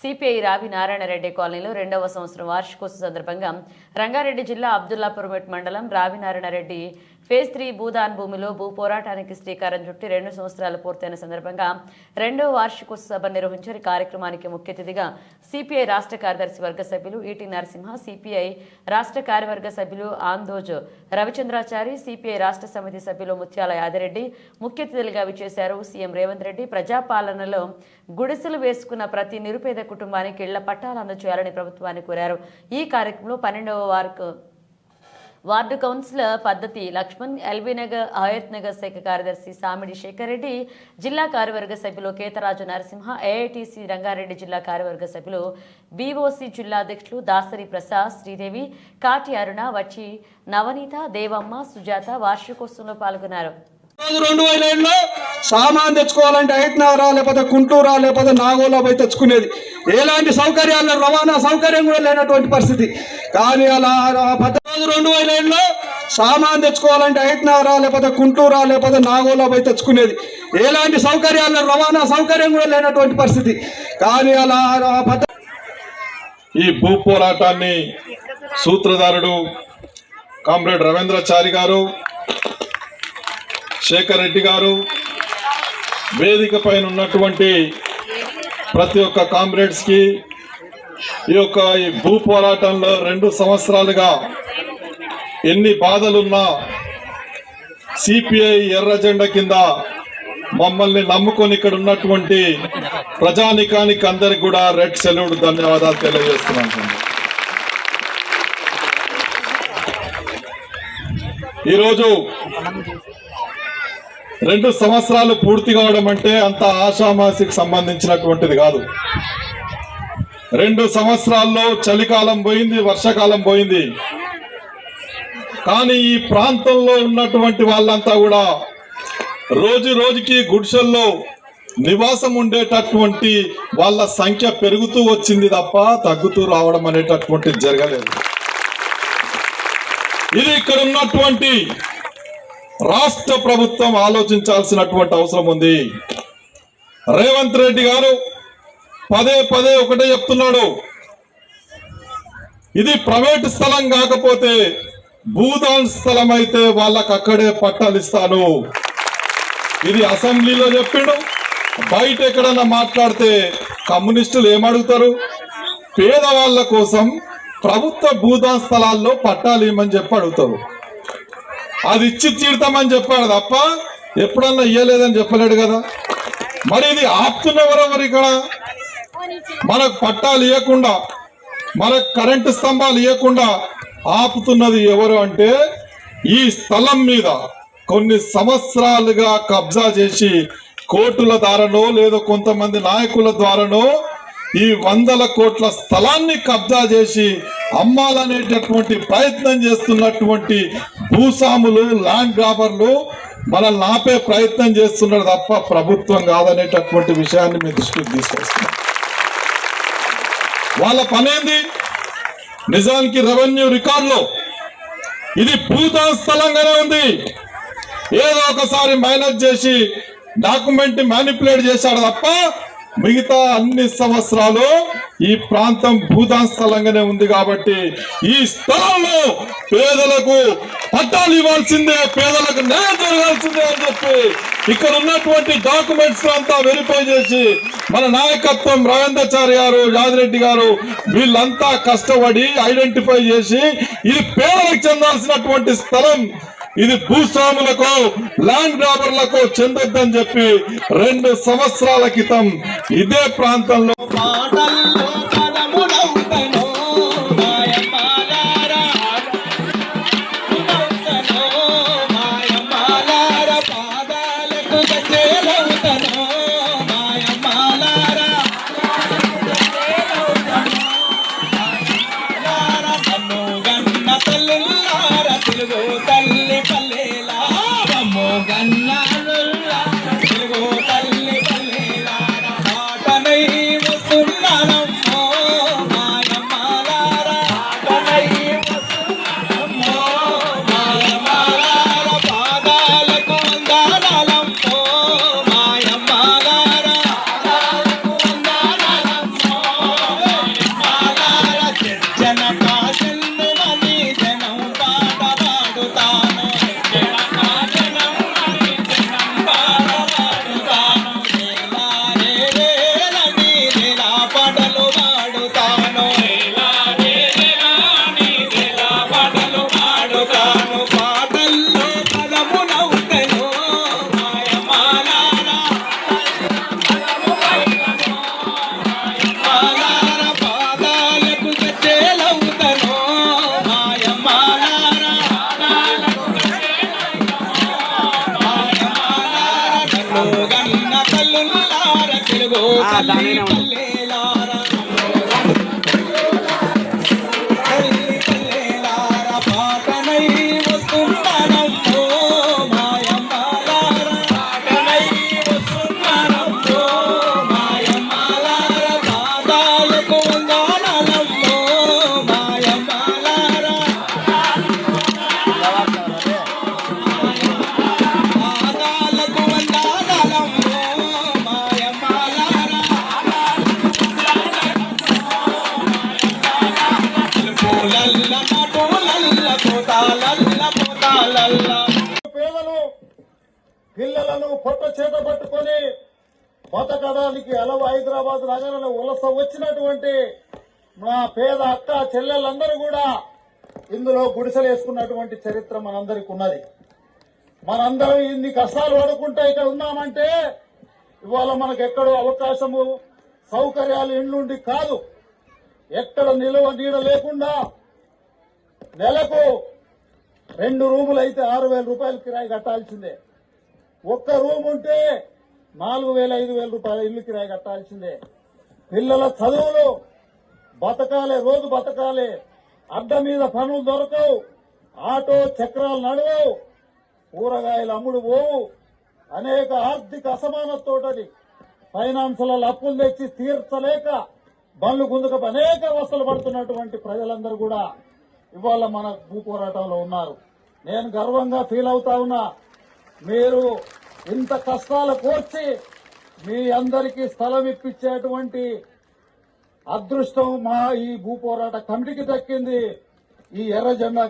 CPI రావి నారాయణరెడ్డి కాలనీలో రెండవ సంవత్సరం వార్షికోత్సవ సందర్భంగా రంగారెడ్డి జిల్లా అబ్దుల్లాపురమెట్ మండలం రావి నారాయణరెడ్డి ఫేజ్ త్రీ భూదాన్ భూమిలో భూ పోరాటానికి శ్రీకారం చుట్టి రెండు సంవత్సరాలు పూర్తయిన సందర్భంగా రెండవ వార్షికోత్సవ సభ నిర్వహించారు. ఈ కార్యక్రమానికి ముఖ్య అతిథిగా సిపిఐ రాష్ట్ర కార్యదర్శి వర్గ సభ్యులు ఈటి నరసింహ సిపిఐ రాష్ట్ర కార్యవర్గ సభ్యులు ఆందోజ్ రవిచంద్రాచారి సిపిఐ రాష్ట్ర సమితి సభ్యులు ముత్యాల యాదిరెడ్డి ముఖ్య అతిథులుగా విచ్చేశారు. సీఎం రేవంత్ రెడ్డి ప్రజాపాలనలో గుడిసెలు వేసుకున్న ప్రతి నిరుపేద కుటుంబానికి ఇళ్ళ పట్టాలు అందజేయాలని ప్రభుత్వాన్ని కోరారు. ఈ కార్యక్రమంలో పన్నెండవ వార్కు వార్డు కౌన్సిలర్ పద్ధతి లక్ష్మణ్ ఎల్బీనగర్ ఆయత్ నగర్ శాఖ కార్యదర్శి సామిడి శేఖర్ రెడ్డి జిల్లా కార్యవర్గ సభ్యులు కేతరాజు నరసింహ ఏఐటిసి రంగారెడ్డి జిల్లా కార్యవర్గ సభ్యులు బీఓసీ జిల్లా అధ్యక్షులు దాసరి ప్రసాద్ శ్రీదేవి కాటి అరుణ వచ్చి నవనీత దేవమ్మ సుజాత వార్షికోత్సవంలో పాల్గొన్నారు. రెండు వేల ఏడులో సామాన్ తెచ్చుకోవాలంటే ఐట్నగరా లేకపోతే గుంటూరా లేకపోతే నాగోలో పోయి తెచ్చుకునేది. ఎలాంటి సౌకర్యాలు రవాణా సౌకర్యం కూడా లేనటువంటి పరిస్థితి. కానీ అలా పద్దెనిమిది రోజు రెండు వేల ఏడులో సామాన్ తెచ్చుకోవాలంటే ఐట్నగరా లేకపోతే గుంటూరా లేకపోతే నాగోలో పోయి తెచ్చుకునేది. ఎలాంటి సౌకర్యాలు రవాణా సౌకర్యం కూడా లేనటువంటి పరిస్థితి. కానీ అలా ఈ భూ పోరాటాన్ని సూత్రధారుడు కామ్రేడ్ రవీంద్రచారి గారు శేఖర్ రెడ్డి గారు వేదిక పైన ఉన్నటువంటి ప్రతి ఒక్క కామ్రేడ్స్కి ఈ యొక్క ఈ భూ పోరాటంలో రెండు సంవత్సరాలుగా ఎన్ని బాధలున్నా సిపిఐ ఎర్ర జెండా కింద మమ్మల్ని నమ్ముకొని ఇక్కడ ఉన్నటువంటి ప్రజానికానికి అందరికి కూడా రెడ్ సెల్యూట్ ధన్యవాదాలు తెలియజేస్తున్నాను. ఈరోజు రెండు సంవత్సరాలు పూర్తి కావడం అంటే అంత ఆషామాసికి సంబంధించినటువంటిది కాదు. రెండు సంవత్సరాల్లో చలికాలం పోయింది వర్షాకాలం పోయింది. కానీ ఈ ప్రాంతంలో ఉన్నటువంటి వాళ్ళంతా కూడా రోజు రోజుకి గుడిసెల్లో నివాసం ఉండేటటువంటి వాళ్ళ సంఖ్య పెరుగుతూ వచ్చింది తప్ప తగ్గుతూ రావడం అనేటటువంటిది జరగలేదు. ఇది ఇక్కడ ఉన్నటువంటి రాష్ట్ర ప్రభుత్వం ఆలోచించాల్సినటువంటి అవసరం ఉంది. రేవంత్ రెడ్డి గారు పదే పదే ఒకటే చెప్తున్నాడు. ఇది ప్రైవేట్ స్థలం కాకపోతే భూదాన్ స్థలం అయితే వాళ్ళకు అక్కడే పట్టాలు ఇస్తాను. ఇది అసెంబ్లీలో చెప్పిండు. బయట ఎక్కడన్నా మాట్లాడితే కమ్యూనిస్టులు ఏమడుగుతారు? పేదవాళ్ళ కోసం ప్రభుత్వ భూదాన్ స్థలాల్లో పట్టాలు ఇవ్వమని చెప్పి అడుగుతారు. అది ఇచ్చి తీడతామని చెప్పాడు తప్ప ఎప్పుడన్నా ఇయ్యలేదని చెప్పలేడు కదా. మరి ఇది ఆపుతున్నవరెవరు ఇక్కడ? మనకు పట్టాలు ఇవ్వకుండా మనకు కరెంటు స్తంభాలు ఇవ్వకుండా ఆపుతున్నది ఎవరు అంటే ఈ స్థలం మీద కొన్ని సంవత్సరాలుగా కబ్జా చేసి కోర్టుల ద్వారానో లేదా కొంతమంది నాయకుల ద్వారానో ఈ వందల కోట్ల స్థలాన్ని కబ్జా చేసి అమ్మాలనేటటువంటి ప్రయత్నం చేస్తున్నటువంటి భూస్వాములు ల్యాండ్ గ్రాబర్లు మనల్ని ఆపే ప్రయత్నం చేస్తున్నారు తప్ప ప్రభుత్వం కాదనేటటువంటి విషయాన్ని మీ దృష్టికి తీసుకొస్తున్నాం. వాళ్ళ పనేంది? నిజానికి రెవెన్యూ రికార్డులో ఇది భూతా స్థలంగానే ఉంది. ఏదో ఒకసారి మైనస్ చేసి డాక్యుమెంట్ మ్యానిపులేట్ చేశాడు తప్ప మిగతా అన్ని సంవత్సరాలు ఈ ప్రాంతం భూదాన్ స్థలంగానే ఉంది కాబట్టి ఈ స్థలంలో పేదలకు పట్టాలు ఇవ్వాల్సిందే పేదలకు న్యాయం జరగాల్సిందే అని చెప్పి ఇక్కడ ఉన్నటువంటి డాక్యుమెంట్స్ అంతా వెరిఫై చేసి మన నాయకత్వం రవీంద్రచారి గారు యాదిరెడ్డి గారు వీళ్ళంతా కష్టపడి ఐడెంటిఫై చేసి ఇది పేదలకు చెందాల్సినటువంటి స్థలం ఇది భూస్వాములకు ల్యాండ్ గ్రాబర్లకు చెందొద్దని చెప్పి రెండు సంవత్సరాల క్రితం ఇదే ప్రాంతంలో ah, dame una. పేదలు పిల్లలను పొట్ట చేత పట్టుకొని బతకడానికి అలవ హైదరాబాద్ నగరంలో వలస వచ్చినటువంటి మా పేద అక్క చెల్లెళ్ళందరూ కూడా ఇందులో గుడిసెలు వేసుకున్నటువంటి చరిత్ర మనందరికి ఉన్నది. మనందరం ఇన్ని కష్టాలు పడుకుంటా ఇక్కడ ఉన్నామంటే ఇవాళ మనకు ఎక్కడో అవకాశము సౌకర్యాలు ఇండ్లుండి కాదు. ఎక్కడ నిలువ నీడ లేకుండా నెలకు రెండు రూములు అయితే ఆరు వేల రూపాయలు కిరాయి కట్టాల్సిందే. ఒక్క రూమ్ ఉంటే నాలుగు వేల ఐదు వేల రూపాయల ఇల్లు కిరాయి కట్టాల్సిందే. పిల్లల చదువులు బతకాలే రోజు బతకాలే. అడ్డ మీద పనులు దొరకవు. ఆటో చక్రాలు నడవవు. కూరగాయలు అమ్ముడు పోవు. అనేక ఆర్థిక అసమానతతోటని ఫైనాన్సులలో అప్పులు తెచ్చి తీర్చలేక బండ్లు గుందుకు అనేక అవస్థలు పడుతున్నటువంటి ప్రజలందరూ కూడా ఇవాళ మన భూ పోరాటంలో ఉన్నారు. నేను గర్వంగా ఫీల్ అవుతా ఉన్నా. మీరు ఇంత కష్టాలు కోర్చి మీ అందరికీ స్థలం ఇప్పించేటువంటి అదృష్టం మా ఈ భూ పోరాట కమిటీకి దక్కింది. ఈ ఎర్ర జెండా